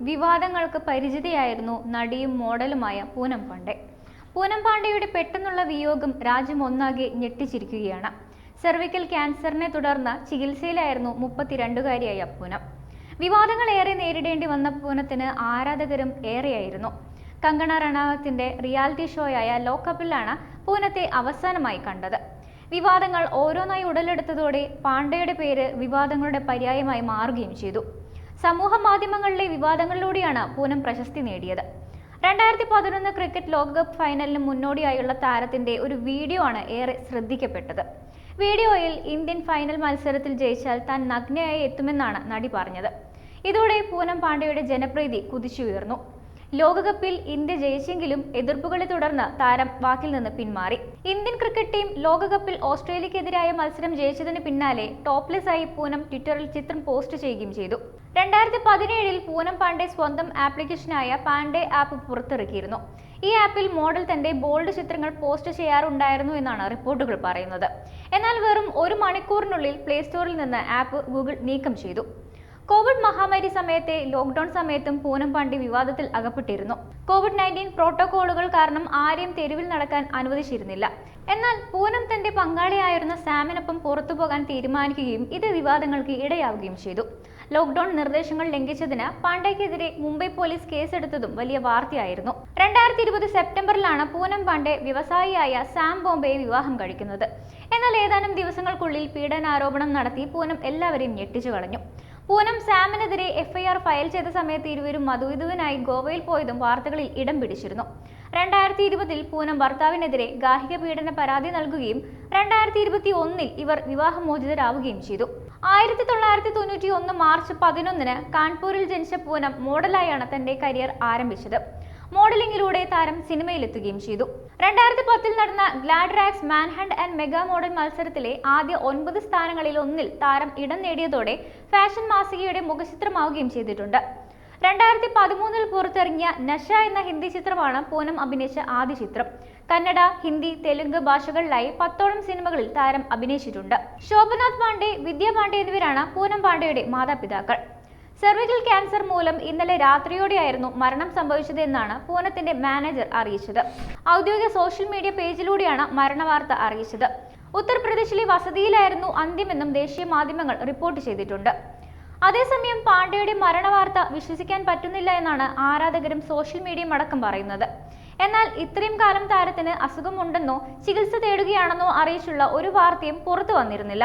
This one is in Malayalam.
വിവാദങ്ങൾക്ക് പരിചിതയായിരുന്നു നടിയും മോഡലുമായ പൂനം പാണ്ഡെ. പൂനം പാണ്ഡെയുടെ പെട്ടെന്നുള്ള വിയോഗം രാജ്യം ഒന്നാകെ ഞെട്ടിച്ചിരിക്കുകയാണ്. സെർവിക്കൽ ക്യാൻസറിനെ തുടർന്ന് ചികിത്സയിലായിരുന്നു മുപ്പത്തിരണ്ടുകാരിയായ പൂനം. വിവാദങ്ങൾ ഏറെ നേരിടേണ്ടി വന്ന പൂനത്തിന് ആരാധകരും ഏറെയായിരുന്നു. കങ്കണ റണാവത്തിന്റെ റിയാലിറ്റി ഷോയായ ലോക്കപ്പിലാണ് പൂനത്തെ അവസാനമായി കണ്ടത്. വിവാദങ്ങൾ ഓരോന്നായി ഉടലെടുത്തതോടെ പാണ്ഡയുടെ പേര് വിവാദങ്ങളുടെ പര്യായമായി മാറുകയും ചെയ്തു. സമൂഹ മാധ്യമങ്ങളിലെ വിവാദങ്ങളിലൂടെയാണ് പൂനം പ്രശസ്തി നേടിയത്. രണ്ടായിരത്തി പതിനൊന്ന് ക്രിക്കറ്റ് ലോകകപ്പ് ഫൈനലിന് മുന്നോടിയായുള്ള താരത്തിന്റെ ഒരു വീഡിയോ ആണ് ഏറെ ശ്രദ്ധിക്കപ്പെട്ടത്. വീഡിയോയിൽ ഇന്ത്യൻ ഫൈനൽ മത്സരത്തിൽ ജയിച്ചാൽ താൻ നഗ്നയായി എത്തുമെന്നാണ് നടി പറഞ്ഞത്. ഇതോടെ പൂനം പാണ്ഡെയുടെ ജനപ്രീതി കുതിച്ചുയർന്നു. ലോകകപ്പിൽ ഇന്ത്യ ജയിച്ചെങ്കിലും എതിർപ്പുകളെ തുടർന്ന് താരം വാക്കിൽ നിന്ന് പിന്മാറി. ഇന്ത്യൻ ക്രിക്കറ്റ് ടീം ലോകകപ്പിൽ ഓസ്ട്രേലിയക്കെതിരായ മത്സരം ജയിച്ചതിന് പിന്നാലെ ടോപ്ലെസ് ആയി പൂനം ട്വിറ്ററിൽ ചിത്രം പോസ്റ്റ് ചെയ്യുകയും ചെയ്തു. രണ്ടായിരത്തി പതിനേഴിൽ പൂനം പാണ്ഡെ സ്വന്തം ആപ്ലിക്കേഷനായ പാണ്ഡെ ആപ്പ് പുറത്തിറക്കിയിരുന്നു. ഈ ആപ്പിൽ മോഡൽ തന്റെ ബോൾഡ് ചിത്രങ്ങൾ പോസ്റ്റ് ചെയ്യാറുണ്ടായിരുന്നു എന്നാണ് റിപ്പോർട്ടുകൾ പറയുന്നത്. എന്നാൽ വെറും ഒരു മണിക്കൂറിനുള്ളിൽ പ്ലേ സ്റ്റോറിൽ നിന്ന് ആപ്പ് ഗൂഗിൾ നീക്കം ചെയ്തു. കോവിഡ് മഹാമാരി സമയത്തെ ലോക്ക്ഡൌൺ സമയത്തും പൂനം പാണ്ഡി വിവാദത്തിൽ അകപ്പെട്ടിരുന്നു. കോവിഡ് നയന്റീൻ പ്രോട്ടോകോളുകൾ കാരണം ആരെയും തെരുവിൽ നടക്കാൻ അനുവദിച്ചിരുന്നില്ല. എന്നാൽ പൂനം തന്റെ പങ്കാളിയായിരുന്ന സാമിനൊപ്പം പുറത്തു പോകാൻ തീരുമാനിക്കുകയും ഇത് വിവാദങ്ങൾക്ക് ഇടയാവുകയും ചെയ്തു. ലോക്ക്ഡൌൺ നിർദ്ദേശങ്ങൾ ലംഘിച്ചതിന് പാണ്ഡെക്കെതിരെ മുംബൈ പോലീസ് കേസെടുത്തതും വലിയ വാർത്തയായിരുന്നു. രണ്ടായിരത്തി ഇരുപത് സെപ്റ്റംബറിലാണ് പൂനം പാണ്ഡെ വ്യവസായിയായ സാം ബോംബെയെ വിവാഹം കഴിക്കുന്നത്. എന്നാൽ ഏതാനും ദിവസങ്ങൾക്കുള്ളിൽ പീഡനാരോപണം നടത്തി പൂനം എല്ലാവരെയും ഞെട്ടിച്ചു കളഞ്ഞു. പൂനം സാമിനെതിരെ എഫ്ഐആർ ഫയൽ ചെയ്ത സമയത്ത് ഇരുവരും മധുവിധുവിനായി ഗോവയിൽ പോയതും വാർത്തകളിൽ ഇടം പിടിച്ചിരുന്നു. രണ്ടായിരത്തി ഇരുപതിൽ പൂനം ഭർത്താവിനെതിരെ ഗാർഹിക പീഡന പരാതി നൽകുകയും രണ്ടായിരത്തി ഇരുപത്തി ഒന്നിൽ ഇവർ വിവാഹമോചിതരാവുകയും ചെയ്തു. ആയിരത്തി തൊള്ളായിരത്തി തൊണ്ണൂറ്റി ഒന്ന് മാർച്ച് പതിനൊന്നിന് കാൺപൂരിൽ ജനിച്ച പൂനം മോഡലായാണ് തന്റെ കരിയർ ആരംഭിച്ചത്. മോഡലിംഗിലൂടെ താരം സിനിമയിലെത്തുകയും ചെയ്തു. രണ്ടായിരത്തി പത്തിൽ നടന്ന Gladrags manhunt and mega model മത്സരത്തിലെ ആദ്യ ഒൻപത് സ്ഥാനങ്ങളിൽ ഒന്നിൽ താരം ഇടം നേടിയതോടെ ഫാഷൻ മാസികയുടെ മുഖചിത്രമാവുകയും ചെയ്തിട്ടുണ്ട്. രണ്ടായിരത്തി പതിമൂന്നിൽ പുറത്തിറങ്ങിയ നഷ എന്ന ഹിന്ദി ചിത്രമാണ് പൂനം അഭിനയിച്ച ആദ്യ ചിത്രം. കന്നഡ ഹിന്ദി തെലുങ്ക് ഭാഷകളിലായി പത്തോളം സിനിമകളിൽ താരം അഭിനയിച്ചിട്ടുണ്ട്. ശോഭനാഥ് പാണ്ഡെ വിദ്യാ പാണ്ഡെ എന്നിവരാണ് പൂനം പാണ്ഡെയുടെ മാതാപിതാക്കൾ. സെർവിക്കൽ ക്യാൻസർ മൂലം ഇന്നലെ രാത്രിയോടെയായിരുന്നു മരണം സംഭവിച്ചതെന്നാണ് പൂനത്തിന്റെ മാനേജർ അറിയിച്ചത്. ഔദ്യോഗിക സോഷ്യൽ മീഡിയ പേജിലൂടെയാണ് മരണവാർത്ത അറിയിച്ചത്. ഉത്തർപ്രദേശിലെ വസതിയിലായിരുന്നു അന്ത്യമെന്നും ദേശീയ മാധ്യമങ്ങൾ റിപ്പോർട്ട് ചെയ്തിട്ടുണ്ട്. അതേസമയം പാണ്ഡെയുടെ മരണവാർത്ത വിശ്വസിക്കാൻ പറ്റുന്നില്ല എന്നാണ് ആരാധകരും സോഷ്യൽ മീഡിയയും അടക്കം പറയുന്നത്. എന്നാൽ ഇത്രയും കാലം താരത്തിന് അസുഖമുണ്ടെന്നോ ചികിത്സ തേടുകയാണെന്നോ അറിയിച്ചുള്ള ഒരു വാർത്തയും പുറത്തു വന്നിരുന്നില്ല.